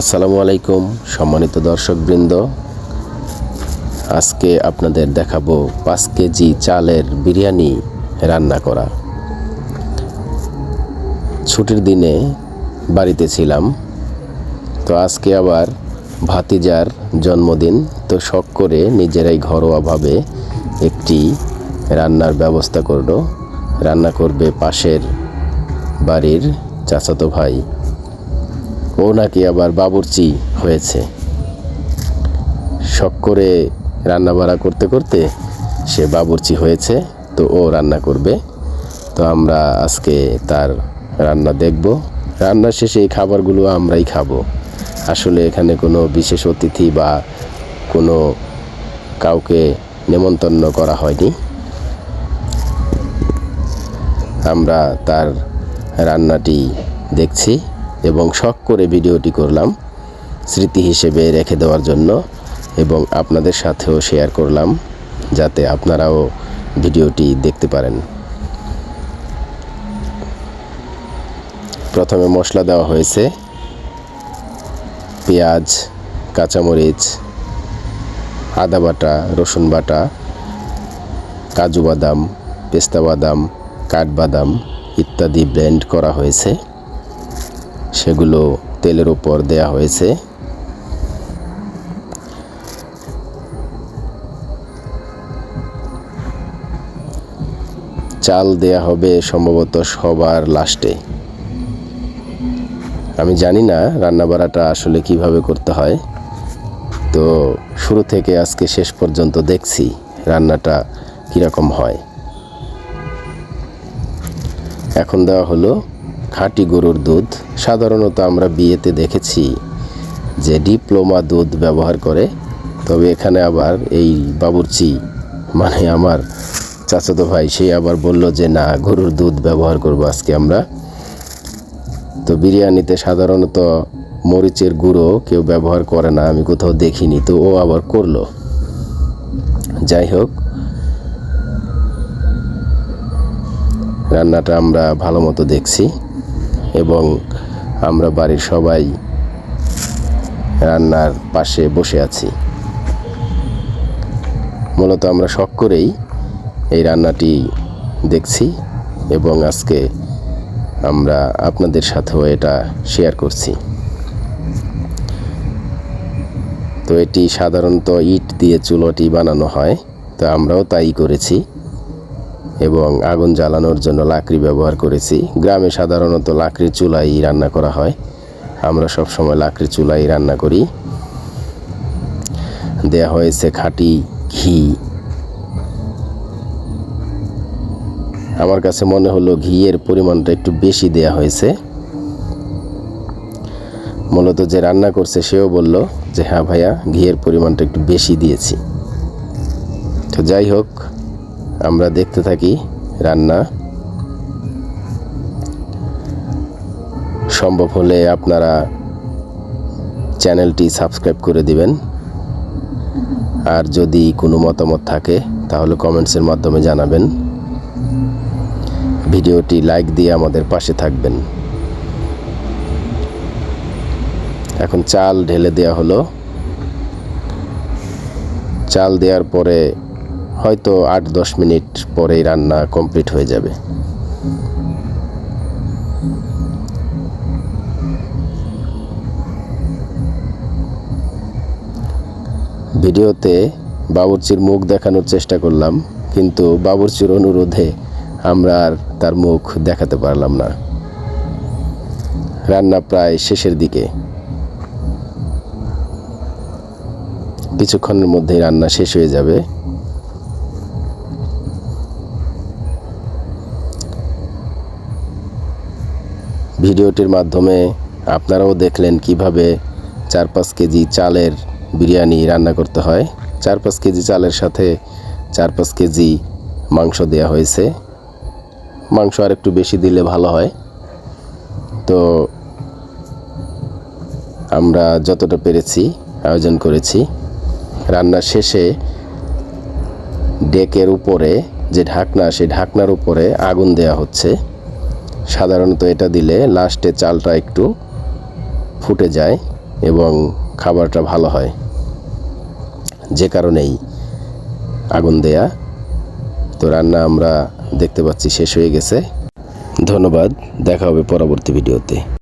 আসসালামু আলাইকুম, সম্মানিত দর্শকবৃন্দ। আজকে আপনাদের দেখাবো পাঁচ কেজি চালের বিরিয়ানি রান্না করা। ছুটির দিনে বাড়িতে ছিলাম, তো আজকে আবার ভাতিজার জন্মদিন, তো শখ করে নিজেরাই ঘরোয়াভাবে একটি রান্নার ব্যবস্থা করল। রান্না করবে পাশের বাড়ির চাচাতো ভাই। ও নাকি আবার বাবুর্চি হয়েছে। শখ করে রান্না বাড়া করতে করতে সে বাবুর্চি হয়েছে, তো ও রান্না করবে। তো আমরা আজকে তার রান্না দেখব। রান্নার শেষে এই খাবারগুলো আমরাই খাব। আসলে এখানে কোনো বিশেষ অতিথি বা কোনো কাউকে নেমন্তন্ন করা হয়নি। আমরা তার রান্নাটি দেখছি। এবং শখ করে ভিডিওটি করলাম, স্মৃতি হিসেবে রেখে দেওয়ার জন্য এবং আপনাদের সাথেও শেয়ার করলাম যাতে আপনারাও ভিডিওটি দেখতে পারেন। প্রথমে মশলা দেওয়া হয়েছে, পেঁয়াজ, কাঁচামরিচ, আদা বাটা, রসুন বাটা, কাজু বাদাম, পেস্তা বাদাম কাঠবাদাম ইত্যাদি ব্লেন্ড করা হয়েছে। সেগুলো তেলের উপর দেয়া হয়েছে। চাল দেয়া হবে সম্ভবত সবার লাস্টে। আমি জানি না রান্না বাড়াটা আসলে কীভাবে করতে হয়। তো শুরু থেকে আজকে শেষ পর্যন্ত দেখছি রান্নাটা কীরকম হয়। এখন দেওয়া হলো খাঁটি গরুর দুধ, সাধারণত আমরা বিয়েতে দেখেছি যে ডিপ্লোমা দুধ ব্যবহার করে। তবে এখানে আবার এই বাবুর্চি মানে আমার চাচাতো ভাই, সে আবার বলল যে, না, গরুর দুধ ব্যবহার করব আজকে আমরা। তো বিরিয়ানিতে সাধারণত মরিচের গুঁড়ো কেউ ব্যবহার করে না, আমি কোথাও দেখিনি। তো ও আবার করল। যাই হোক, রান্নাটা আমরা ভালো মতো দেখছি। এবং আমরা বাড়ির সবাই রান্নার পাশে বসে আছি। মূলত আমরা শখ করেই এই রান্নাটি দেখছি এবং আজকে আমরা আপনাদের সাথেও এটা শেয়ার করছি। তো এটি সাধারণত ইট দিয়ে চুলোটি বানানো হয়, তো আমরাও তাই করেছি। এবং আগুন জ্বালানোর জন্য লাকড়ি ব্যবহার করেছি। গ্রামে সাধারণত লাকড়ির চুলাই রান্না করা হয়। আমরা সব সময় লাকড়ির চুলাই রান্না করি। দেয়া হয়েছে খাঁটি ঘি। আমার কাছে মনে হলো ঘিয়ের পরিমাণটা একটু বেশি দেয়া হয়েছে। মূলত যে রান্না করছে সেও বলল যে হ্যাঁ ভাইয়া, ঘিয়ের পরিমাণটা একটু বেশি দিয়েছি। তো যাই হোক আমরা দেখতে থাকি রান্না। সম্ভব হলে আপনারা চ্যানেলটি সাবস্ক্রাইব করে দিবেন। আর যদি কোনো মতামত থাকে, তাহলে কমেন্টসের মাধ্যমে জানাবেন। ভিডিওটি লাইক দিয়ে আমাদের পাশে থাকবেন। এখন চাল ঢেলে দেওয়া হলো। চাল দেওয়ার পরে হয়তো আট, দশ মিনিট পরেই রান্না কমপ্লিট হয়ে যাবে। ভিডিওতে বাবুর্চির মুখ দেখানোর চেষ্টা করলাম, কিন্তু বাবুর্চির অনুরোধে আমরা আর তার মুখ দেখাতে পারলাম না। রান্না প্রায় শেষের দিকে। কিছুক্ষণের মধ্যেই রান্না শেষ হয়ে যাবে। ভিডিওটির মাধ্যমে আপনারাও দেখলেন কীভাবে চার পাঁচ কেজি চালের বিরিয়ানি রান্না করতে হয়। চার পাঁচ কেজি চালের সাথে চার পাঁচ কেজি মাংস দেওয়া হয়েছে। মাংস আর একটু বেশি দিলে ভালো হয়। তো আমরা যতটা পেরেছি আয়োজন করেছি। রান্নার শেষে ডেকের উপরে যে ঢাকনা, সেই ঢাকনার উপরে আগুন দেয়া হচ্ছে। সাধারণত এটা দিলে লাস্টে চালটা একটু ফুটে যায় এবং খাবারটা ভালো হয়। যে কারণেই আগুন দেয়া। তো রান্না আমরা দেখতে পাচ্ছি শেষ হয়ে গেছে। ধন্যবাদ, দেখা হবে পরবর্তী ভিডিওতে।